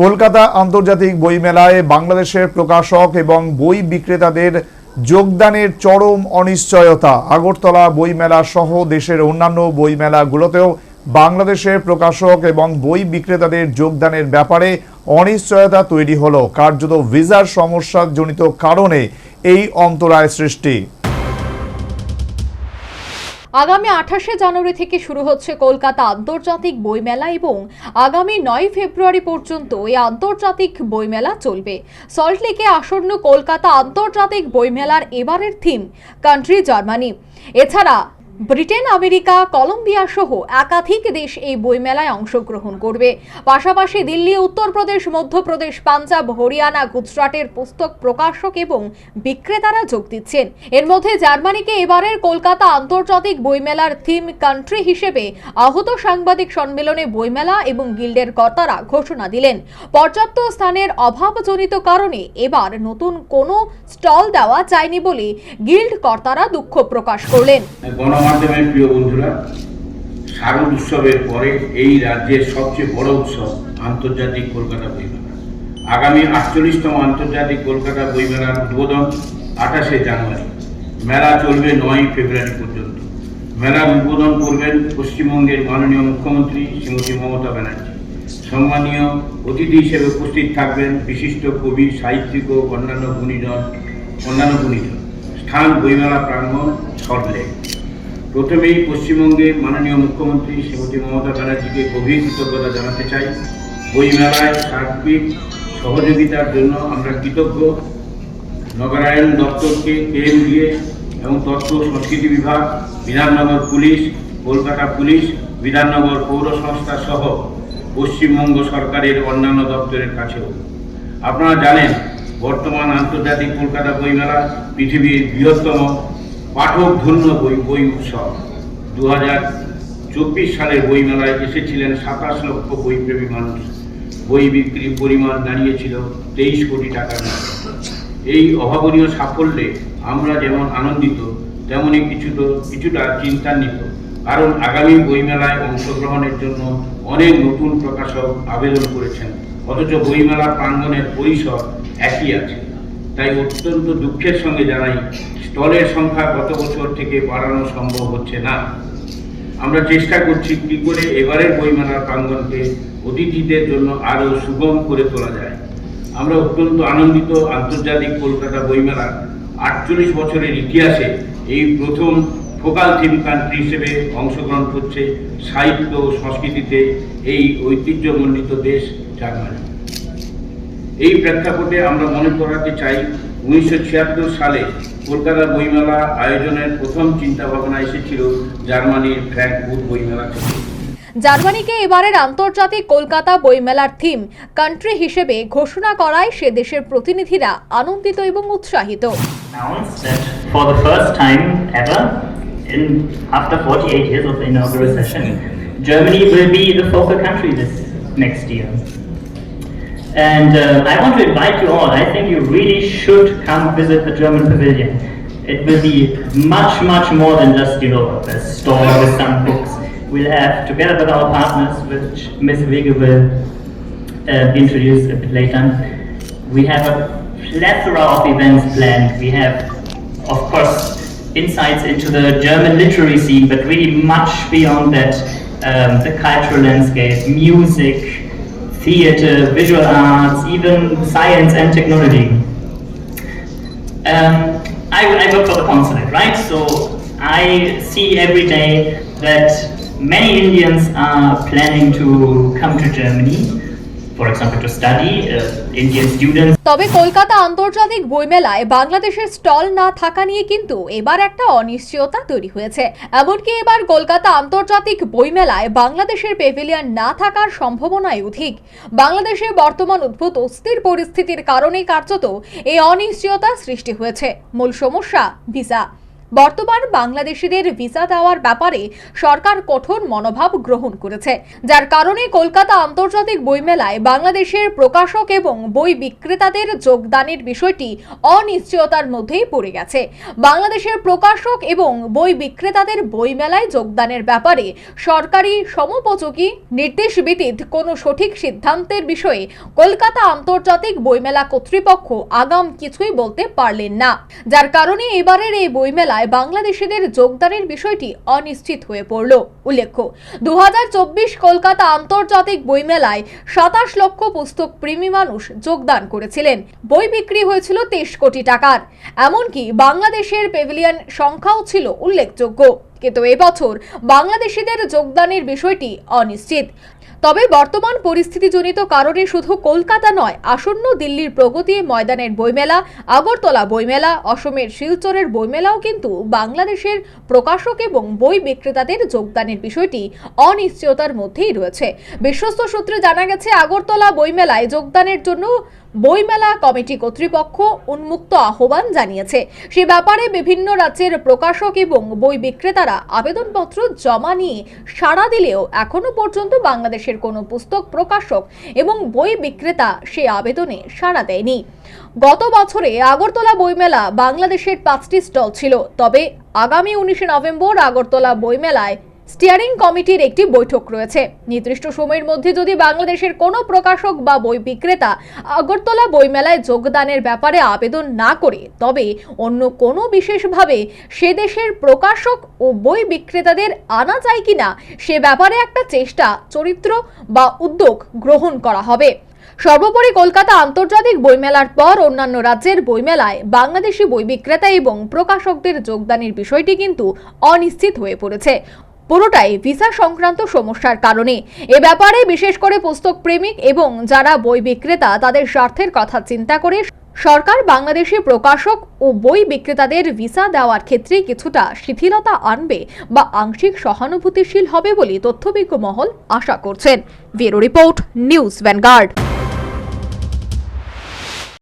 কলকাতা আন্তর্জাতিক বইমেলায় বাংলাদেশের প্রকাশক এবং বই বিক্রেতাদের যোগদানের চরম অনিশ্চয়তা। আগরতলা বইমেলা সহ দেশের অন্যান্য বইমেলাগুলোতেও বাংলাদেশের প্রকাশক এবং বই বিক্রেতাদের যোগদানের ব্যাপারে অনিশ্চয়তা তৈরি হলো। কার্যত ভিসার সমস্যাজনিত কারণে এই অন্তরায় সৃষ্টি। আগামী আঠাশে জানুয়ারি থেকে শুরু হচ্ছে কলকাতা আন্তর্জাতিক বইমেলা এবং আগামী নয় ফেব্রুয়ারি পর্যন্ত এই আন্তর্জাতিক বইমেলা চলবে। সল্টলেকে আসন্ন কলকাতা আন্তর্জাতিক বইমেলার এবারের থিম, কান্ট্রি জার্মানি। এছাড়া ব্রিটেন, আমেরিকা, কলম্বিয়া সহ একাধিক দেশ এই বইমেলায় অংশগ্রহণ করবে। পাশাপাশি দিল্লি, উত্তরপ্রদেশ, মধ্যপ্রদেশ, পাঞ্জাব, হরিয়ানা, গুজরাটের পুস্তক প্রকাশক এবং বিক্রেতারা যোগ দিচ্ছেন। এর মধ্যে জার্মানিকে এবারের কলকাতা আন্তর্জাতিক বইমেলার থিম কান্ট্রি হিসেবে আহত সাংবাদিক সম্মেলনে বইমেলা এবং গিল্ডের কর্তারা ঘোষণা দিলেন। পর্যাপ্ত স্থানের অভাবজনিত কারণে এবার নতুন কোনো স্টল দেওয়া যায়নি বলে গিল্ড কর্তারা দুঃখ প্রকাশ করলেন। গণমাধ্যমের প্রিয় বন্ধুরা, শারদ উৎসবের পরে এই রাজ্যের সবচেয়ে বড় উৎসব আন্তর্জাতিক কলকাতা বইমেলা আগামী আটচল্লিশতম আন্তর্জাতিক কলকাতা বইমেলার উদ্বোধন আঠাশে জানুয়ারি। মেলা চলবে নয় ফেব্রুয়ারি পর্যন্ত। মেলার উদ্বোধন করবেন পশ্চিমবঙ্গের মাননীয় মুখ্যমন্ত্রী শ্রীমতী মমতা ব্যানার্জি। সম্মানীয় অতিথি হিসেবে উপস্থিত থাকবেন বিশিষ্ট কবি, সাহিত্যিক ও অন্যান্য গুণীজন অন্যান্য গুণীজন। স্থান বইমেলা প্রাঙ্গণ সল্টলেক প্রথমেই পশ্চিমবঙ্গে মাননীয় মুখ্যমন্ত্রী শ্রীমতী মমতা ব্যানার্জিকে গভীর কৃতজ্ঞতা জানাতে চাই। বইমেলায় সার্বিক সহযোগিতার জন্য আমরা কৃতজ্ঞ। নগরায়ণ দপ্তরকে কেএমডিএ এবং তথ্য সংস্কৃতি বিভাগ, বিধাননগর পুলিশ, কলকাতা পুলিশ, বিধাননগর পৌর সংস্থা সহ পশ্চিমবঙ্গ সরকারের অন্যান্য দপ্তরের কাছেও। আপনারা জানেন, বর্তমান আন্তর্জাতিক কলকাতা বইমেলা পৃথিবীর বৃহত্তম পাঠক ধন্য বই বই উৎসব। দু চব্বিশ সালের বইমেলায় এসেছিলেন সাতাশ লক্ষ বইপ্রেমী মানুষ। বই বিক্রির পরিমাণ দাঁড়িয়েছিল তেইশ কোটি টাকার এই অভাবনীয় সাফল্যে আমরা যেমন আনন্দিত তেমনই কিছু কিছুটা চিন্তান্বিত। কারণ আগামী বইমেলায় অংশগ্রহণের জন্য অনেক নতুন প্রকাশক আবেদন করেছেন। অথচ বইমেলা প্রাঙ্গনের পরিসর একই আছে। তাই অত্যন্ত দুঃখের সঙ্গে জানাই, স্টলের সংখ্যা গত বছর থেকে বাড়ানো সম্ভব হচ্ছে না। আমরা চেষ্টা করছি কি করে এবারের বইমেলার প্রাঙ্গনকে অতিথিদের জন্য আরও সুগম করে তোলা যায়। আমরা অত্যন্ত আনন্দিত আন্তর্জাতিক কলকাতা বইমেলার আটচল্লিশ বছরের ইতিহাসে এই প্রথম ফোকাল থিম কান্ট্রি হিসেবে অংশগ্রহণ করছে সাহিত্য ও সংস্কৃতিতে এই ঐতিহ্যমণ্ডিত দেশ জার্মানি। এই প্রেক্ষাপটে আমরা মনে করাতে চাই উনিশশো ছিয়াত্তর সালে কলকাতা বইমেলা আয়োজনের প্রথম চিন্তা ভাবনা এসেছিল জার্মানির ফ্র্যাঙ্কফুট বইমেলা থেকে। জার্মানিকে এবারের আন্তর্জাতিক কলকাতা বইমেলার থিম কান্ট্রি হিসেবে ঘোষণা করায় সে দেশের প্রতিনিধিরা আনন্দিত এবং উৎসাহিত। In after 48 years of the inaugural session, Germany will be the focal country this next year. And uh, I want to invite you all. I think you really should come visit the German pavilion. It will be much, much more than just you know a store with some books. We'll have, together with our partners, which Ms. Wege will uh, introduce a bit later, we have a plethora of events planned. We have, of course, insights into the German literary scene, but really much beyond that, um, the cultural landscape, music, theater, visual arts, even science and technology. Um, I, I work for the consulate, right? So I see every day that many Indians are planning to come to Germany, Uh, তবে কলকাতা আন্তর্জাতিক বইমেলায় বাংলাদেশের stall না থাকা নিয়ে কিন্তু এবার একটা অনিশ্চয়তা তৈরি হয়েছে। এমনকি এবার কলকাতা আন্তর্জাতিক বইমেলায় বাংলাদেশের পেভিলিয়ন না থাকার সম্ভাবনাই অধিক। বাংলাদেশে বর্তমান উদ্ভূত অস্থির পরিস্থিতির কারণে কার্যত এই অনিশ্চয়তা সৃষ্টি হয়েছে। মূল সমস্যা ভিসা। বর্তমান বাংলাদেশিদের ভিসা দেওয়ার ব্যাপারে সরকার কঠোর মনোভাব গ্রহণ করেছে, যার কারণে কলকাতা আন্তর্জাতিক বইমেলায় বাংলাদেশের প্রকাশক এবং বই বিক্রেতাদের যোগদানের বিষয়টি অনিশ্চয়তার মধ্যেই পড়ে গেছে। বাংলাদেশের প্রকাশক এবং বই বিক্রেতাদের বইমেলায় যোগদানের ব্যাপারে সরকারি সমোপযোগী নির্দেশ ব্যতীত কোনো সঠিক সিদ্ধান্তের বিষয়ে কলকাতা আন্তর্জাতিক বইমেলা কর্তৃপক্ষ আগাম কিছুই বলতে পারলেন না। যার কারণে এবারের এই বইমেলায় বাংলাদেশিদের যোগদানের বিষয়টি অনিশ্চিত হয়ে পড়ল। উল্লেখ্য দু কলকাতা আন্তর্জাতিক বইমেলায় সাতাশ লক্ষ পুস্তক প্রেমী মানুষ যোগদান করেছিলেন। বই বিক্রি হয়েছিল তেইশ কোটি টাকার। এমনকি বাংলাদেশের পেভিলিয়ন সংখ্যাও ছিল উল্লেখযোগ্য। কিন্তু এবছর বাংলাদেশিদের যোগদানের বিষয়টি অনিশ্চিত। তবে বর্তমান পরিস্থিতিজনিত কারণে শুধু কলকাতা নয়, আসন্ন দিল্লির প্রগতি ময়দানের বইমেলা, আগরতলা বইমেলা, অসমের শিলচরের বইমেলাও কিন্তু বাংলাদেশের প্রকাশক এবং বই বিক্রেতাদের যোগদানের বিষয়টি অনিশ্চয়তার মধ্যেই রয়েছে। বিশ্বস্ত সূত্রে জানা গেছে, আগরতলা বইমেলায় যোগদানের জন্য বইমেলা কমিটি কর্তৃপক্ষ উন্মুক্ত আহ্বান জানিয়েছে। সে ব্যাপারে বিভিন্ন রাজ্যের প্রকাশক এবং বই বিক্রেতারা আবেদনপত্র জমা নিয়ে সাড়া দিলেও এখনও পর্যন্ত বাংলাদেশের কোনো পুস্তক প্রকাশক এবং বই বিক্রেতা সে আবেদনে সাড়া দেয়নি। গত বছরে আগরতলা বইমেলা বাংলাদেশের পাঁচটি স্টল ছিল। তবে আগামী উনিশে নভেম্বর আগরতলা বইমেলায় স্টিয়ারিং কমিটির একটি বৈঠক রয়েছে। নির্দিষ্ট সময়ের মধ্যে যদি বাংলাদেশের কোনো প্রকাশক বা বই বিক্রেতা আগরতলা বইমেলায় যোগদানের ব্যাপারে আবেদন না করে, তবে অন্য কোনো বিশেষভাবে সে দেশের প্রকাশক ও বই বিক্রেতাদের আনা যায় কিনা, সে ব্যাপারে একটা চেষ্টা, চরিত্র বা উদ্যোগ গ্রহণ করা হবে। সর্বোপরি কলকাতা আন্তর্জাতিক বইমেলার পর অন্যান্য রাজ্যের বইমেলায় বাংলাদেশি বই বিক্রেতা এবং প্রকাশকদের যোগদানের বিষয়টি কিন্তু অনিশ্চিত হয়ে পড়েছে। পুরোটাই ভিসা সংক্রান্ত সমস্যার কারণে। এ ব্যাপারে বিশেষ করে পুস্তক প্রেমিক এবং যারা বই বিক্রেতা, তাদের স্বার্থের কথা চিন্তা করে সরকার বাংলাদেশি প্রকাশক ও বই বিক্রেতাদের ভিসা দেওয়ার ক্ষেত্রে কিছুটা শিথিলতা আনবে বা আংশিক সহানুভূতিশীল হবে বলে তথ্যবিজ্ঞ মহল আশা করছেন। Bureau report, News Vanguard.